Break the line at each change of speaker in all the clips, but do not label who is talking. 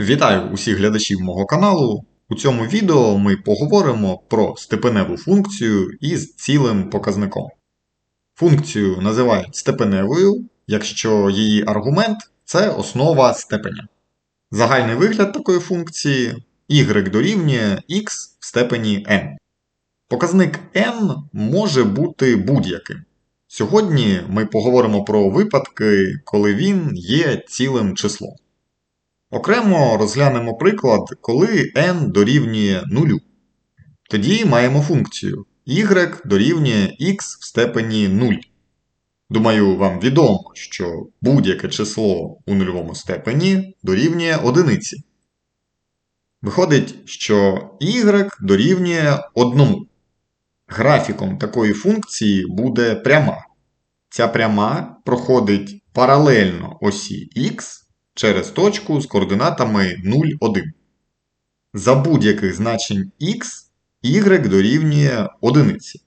Вітаю усіх глядачів мого каналу. У цьому відео ми поговоримо про степеневу функцію із цілим показником. Функцію називають степеневою, якщо її аргумент це основа степеня. Загальний вигляд такої функції y дорівнює x в степені n. Показник n може бути будь-яким. Сьогодні ми поговоримо про випадки, коли він є цілим числом. Окремо розглянемо приклад, коли n дорівнює 0. Тоді маємо функцію y дорівнює x в степені 0. Думаю, вам відомо, що будь-яке число у нульовому степені дорівнює одиниці. Виходить, що y дорівнює 1. Графіком такої функції буде пряма. Ця пряма проходить паралельно осі x через точку з координатами 0, 1. За будь-яких значень x y дорівнює одиниці.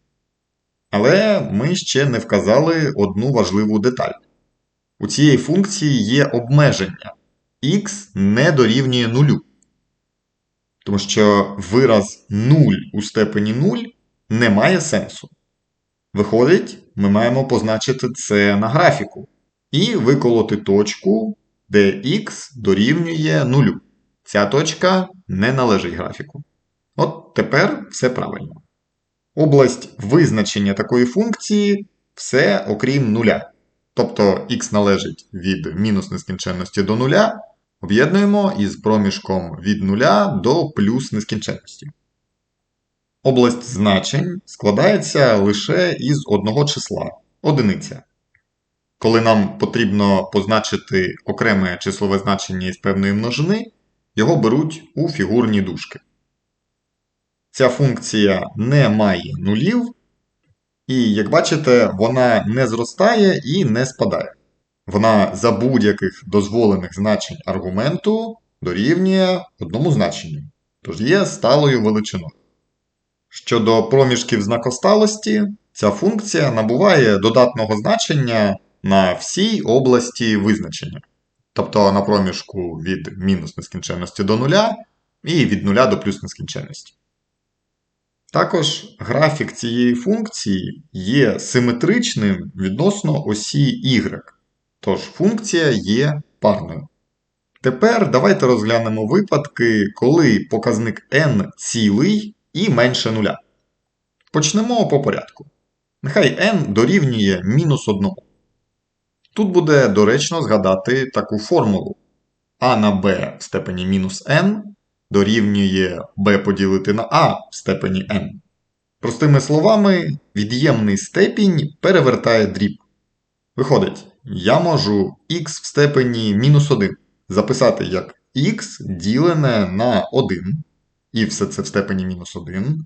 Але ми ще не вказали одну важливу деталь. У цієї функції є обмеження x не дорівнює 0. Тому що вираз 0 у степені 0 не має сенсу. Виходить, ми маємо позначити це на графіку і виколоти точку, де x дорівнює 0. Ця точка не належить графіку. От тепер все правильно. Область визначення такої функції все окрім нуля. Тобто x належить від мінус нескінченності до нуля, об'єднуємо із проміжком від нуля до плюс нескінченності. Область значень складається лише із одного числа одиниця. Коли нам потрібно позначити окреме числове значення із певної множини, його беруть у фігурні дужки. Ця функція не має нулів, і, як бачите, вона не зростає і не спадає. Вона за будь-яких дозволених значень аргументу дорівнює одному значенню, тож є сталою величиною. Щодо проміжків знакосталості, ця функція набуває додатного значення на всій області визначення, тобто на проміжку від мінус нескінченності до нуля і від нуля до плюс нескінченності. Також графік цієї функції є симетричним відносно осі y, тож функція є парною. Тепер давайте розглянемо випадки, коли показник n цілий і менше нуля. Почнемо по порядку. Нехай n дорівнює мінус 1. Тут буде доречно згадати таку формулу. а на b в степені мінус n дорівнює b поділити на a в степені n. Простими словами, від'ємний степінь перевертає дріб. Виходить, я можу x в степені мінус 1 записати як x ділене на 1, і все це в степені мінус 1.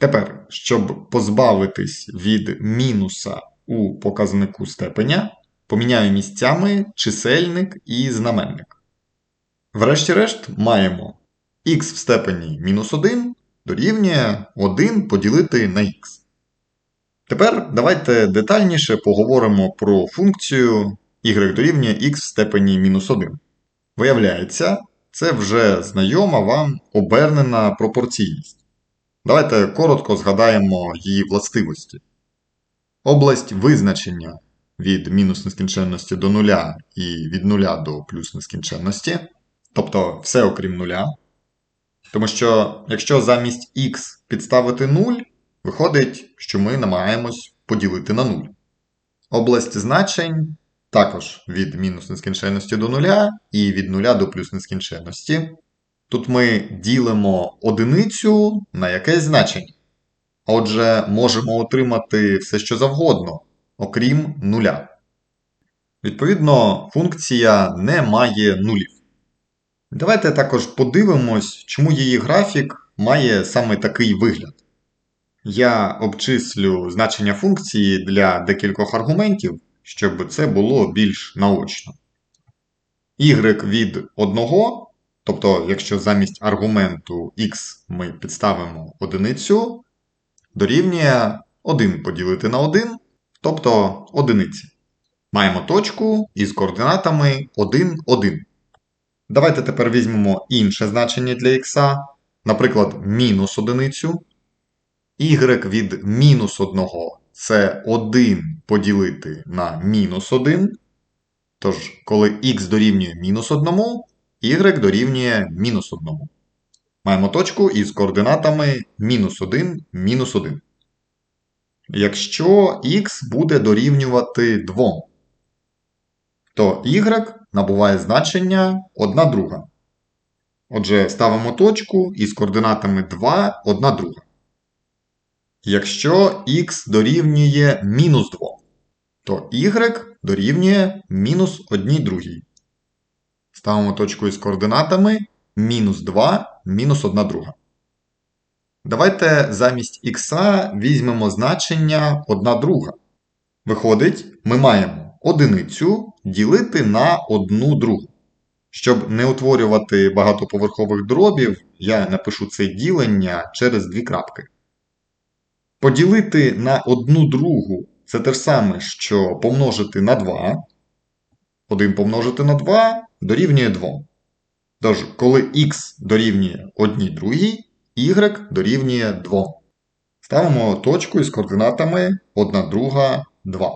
Тепер, щоб позбавитись від мінуса у показнику степеня, поміняю місцями чисельник і знаменник. Врешті-решт маємо x в степені мінус 1 дорівнює 1 поділити на x. Тепер давайте детальніше поговоримо про функцію y дорівнює x в степені мінус 1. Виявляється, це вже знайома вам обернена пропорційність. Давайте коротко згадаємо її властивості. Область визначення від мінус нескінченності до нуля і від нуля до плюс нескінченності, тобто все окрім нуля. Тому що, якщо замість x підставити 0, виходить, що ми намагаємось поділити на 0. Область значень також від мінус нескінченності до нуля і від нуля до плюс нескінченності. Тут ми ділимо одиницю на якесь значення. Отже, можемо отримати все, що завгодно, окрім нуля. Відповідно, функція не має нулів. Давайте також подивимось, чому її графік має саме такий вигляд. Я обчислю значення функції для декількох аргументів, щоб це було більш наочно. y від 1, тобто, якщо замість аргументу x ми підставимо одиницю, дорівнює 1 поділити на 1, тобто одиниці. Маємо точку із координатами 1, 1. Давайте тепер візьмемо інше значення для х, наприклад, мінус одиницю. y від мінус 1 це 1 поділити на мінус 1. Тож, коли х дорівнює мінус 1, y дорівнює мінус 1. Маємо точку із координатами мінус 1, мінус 1. Якщо х буде дорівнювати 2, то y набуває значення 1 друга. Отже, ставимо точку із координатами 2, 1 друга. Якщо х дорівнює мінус 2, то y дорівнює мінус 1 другій. Ставимо точку із координатами мінус 2, мінус 1 друга. Давайте замість х візьмемо значення 1 друга. Виходить, ми маємо одиницю ділити на 1 другу. Щоб не утворювати багатоповерхових дробів, я напишу це ділення через дві крапки. Поділити на 1 другу це те ж саме, що помножити на 2. 1 помножити на 2 дорівнює 2. Тож, коли х дорівнює 1 другій, y дорівнює 2. Ставимо точку із координатами 1 друга 2.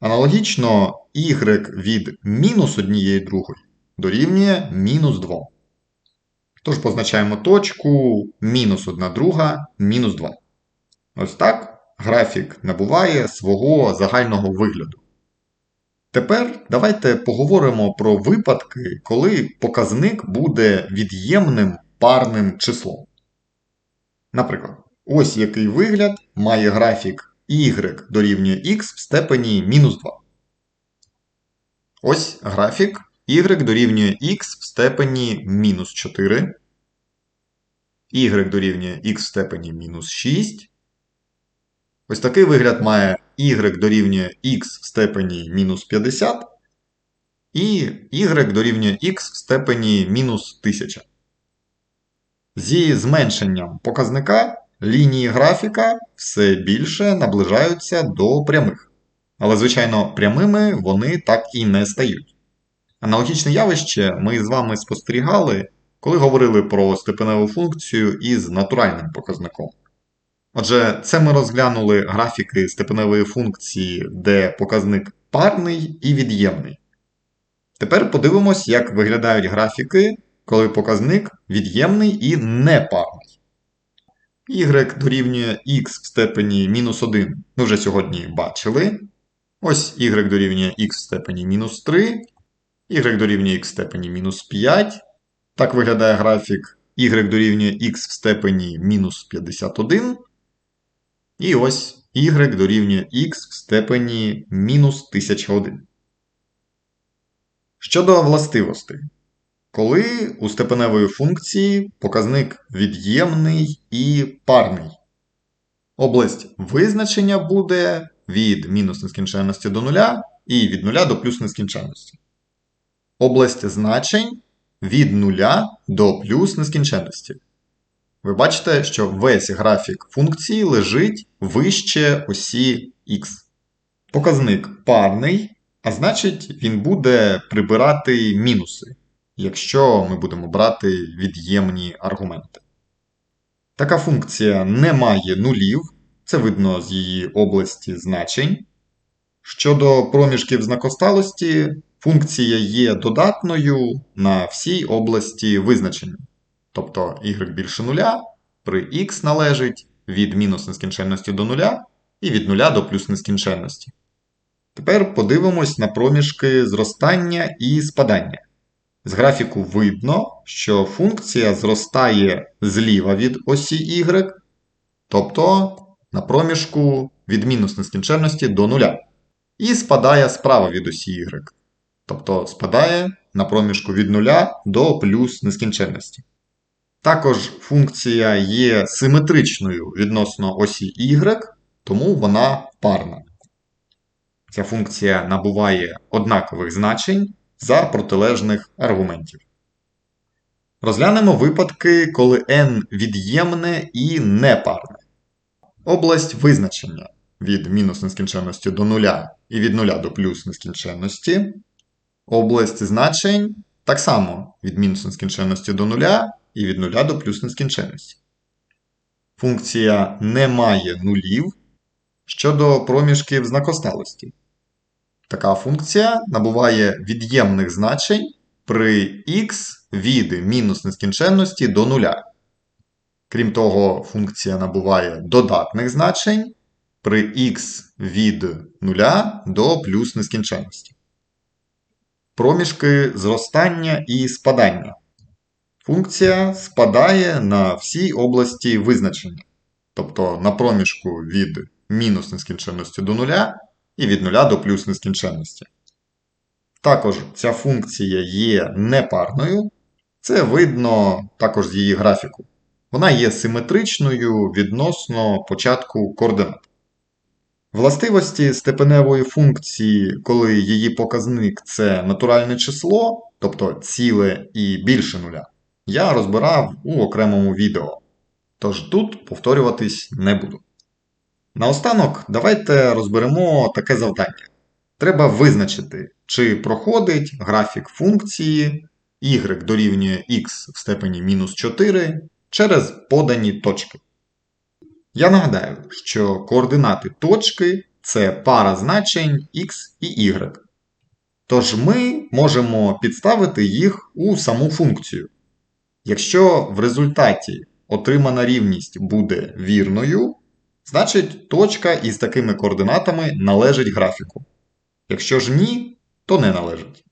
Аналогічно y від мінус 1 другої дорівнює мінус 2. Тож позначаємо точку мінус 1 друга мінус 2. Ось так графік набуває свого загального вигляду. Тепер давайте поговоримо про випадки, коли показник буде від'ємним парним числом. Наприклад, ось який вигляд має графік y дорівнює x в степені мінус 2. Ось графік y дорівнює x в степені мінус 4, y дорівнює x в степені мінус 6. Ось такий вигляд має y дорівнює x в степені мінус 50, і y дорівнює x в степені мінус 1000. Зі зменшенням показника лінії графіка все більше наближаються до прямих. Але, звичайно, прямими вони так і не стають. Аналогічне явище ми з вами спостерігали, коли говорили про степеневу функцію із натуральним показником. Отже, це ми розглянули графіки степеневої функції, де показник парний і від'ємний. Тепер подивимось, як виглядають графіки, коли показник від'ємний і непарний. y дорівнює x в степені мінус 1 ми вже сьогодні бачили. Ось y дорівнює x в степені мінус 3, y дорівнює x в степені мінус 5. Так виглядає графік y дорівнює x в степені мінус 51. І ось y дорівнює x в степені мінус 1001. Щодо властивостей. Коли у степеневої функції показник від'ємний і парний. Область визначення буде від мінус нескінченності до нуля і від нуля до плюс нескінченності. Область значень від нуля до плюс нескінченності. Ви бачите, що весь графік функції лежить вище осі x. Показник парний, а значить, він буде прибирати мінуси, якщо ми будемо брати від'ємні аргументи. Така функція не має нулів, це видно з її області значень. Щодо проміжків знакосталості, функція є додатною на всій області визначення. Тобто y більше нуля при x належить від мінус нескінченності до нуля і від нуля до плюс нескінченності. Тепер подивимось на проміжки зростання і спадання. З графіку видно, що функція зростає зліва від осі y, тобто на проміжку від мінус нескінченності до нуля. І спадає справа від осі y, тобто спадає на проміжку від нуля до плюс нескінченності. Також функція є симетричною відносно осі y, тому вона парна. Ця функція набуває однакових значень за протилежних аргументів. Розглянемо випадки, коли n від'ємне і непарне. Область визначення від мінус нескінченності до нуля і від нуля до плюс нескінченності. Область значень Так само від мінус нескінченності до нуля і від нуля до плюс нескінченності. Функція не має нулів щодо проміжків знакосталості. Така функція набуває від'ємних значень при х від мінус нескінченності до нуля. Крім того, функція набуває додатних значень при х від нуля до плюс нескінченності. Проміжки зростання і спадання. Функція спадає на всі області визначення, тобто на проміжку від мінус нескінченності до нуля і від нуля до плюс нескінченності. Також ця функція є непарною, це видно також з її графіку. Вона є симетричною відносно початку координат. Властивості степеневої функції, коли її показник це натуральне число, тобто ціле і більше нуля, я розбирав у окремому відео. Тож тут повторюватись не буду. Наостанок, давайте розберемо таке завдання. Треба визначити, чи проходить графік функції y дорівнює x в степені мінус 4 через подані точки. Я нагадаю, що координати точки це пара значень x і y. Тож ми можемо підставити їх у саму функцію. Якщо в результаті отримана рівність буде вірною, значить точка із такими координатами належить графіку. Якщо ж ні, то не належить.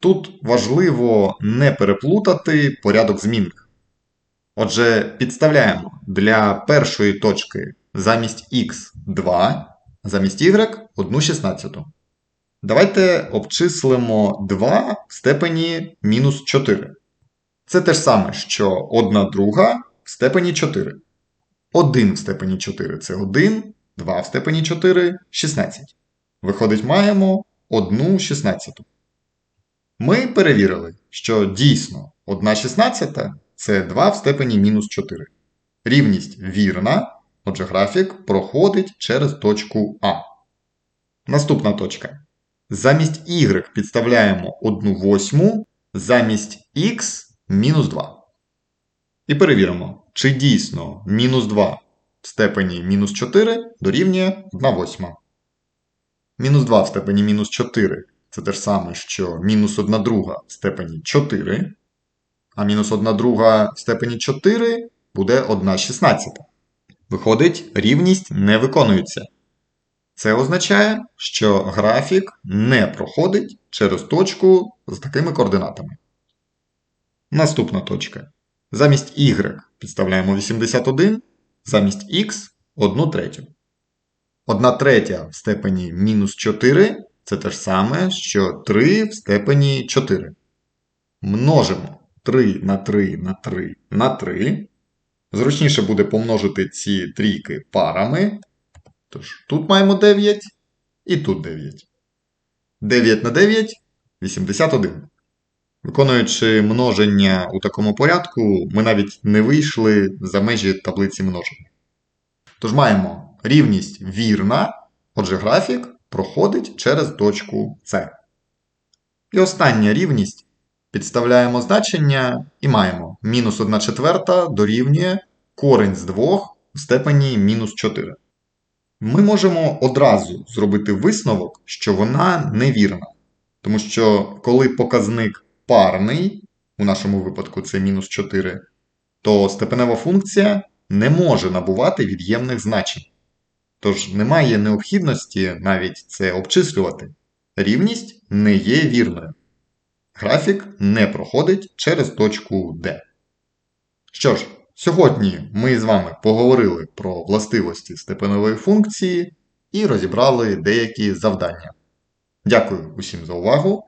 Тут важливо не переплутати порядок змінних. Отже, підставляємо для першої точки замість x 2, замість y 1 16. Давайте обчислимо 2 в степені мінус 4. Це те ж саме, що 1 друга в степені 4. 1 в степені 4 це 1, 2 в степені 4 16. Виходить, маємо 1 16. Ми перевірили, що дійсно 1 16 це 2 в степені мінус 4. Рівність вірна, отже, графік проходить через точку А. Наступна точка. Замість y підставляємо 1 восьму, замість х мінус 2. І перевіримо, чи дійсно мінус 2 в степені мінус 4 дорівнює 1 восьма. Мінус 2 в степені мінус 4 це те ж саме, що мінус 1 друга в степені 4. А мінус 1 друга в степені 4 буде 1 16. Виходить, рівність не виконується. Це означає, що графік не проходить через точку з такими координатами. Наступна точка. Замість y підставляємо 81, замість x 1 третю. 1 третя в степені мінус 4 це те ж саме, що 3 в степені 4. Множимо 3 на 3 на 3 на 3. Зручніше буде помножити ці трійки парами. Тож, тут маємо 9 і тут 9. 9 на 9 81. Виконуючи множення у такому порядку, ми навіть не вийшли за межі таблиці множення. Тож маємо рівність вірна, отже, графік проходить через точку С. І остання рівність підставляємо значення і маємо мінус 1 четверта дорівнює корень з 2 в степені мінус 4. Ми можемо одразу зробити висновок, що вона невірна. Тому що коли показник парний, у нашому випадку це мінус 4, то степенева функція не може набувати від'ємних значень. Тож немає необхідності навіть це обчислювати. Рівність не є вірною. Графік не проходить через точку D. Що ж, сьогодні ми з вами поговорили про властивості степенової функції і розібрали деякі завдання. Дякую усім за увагу!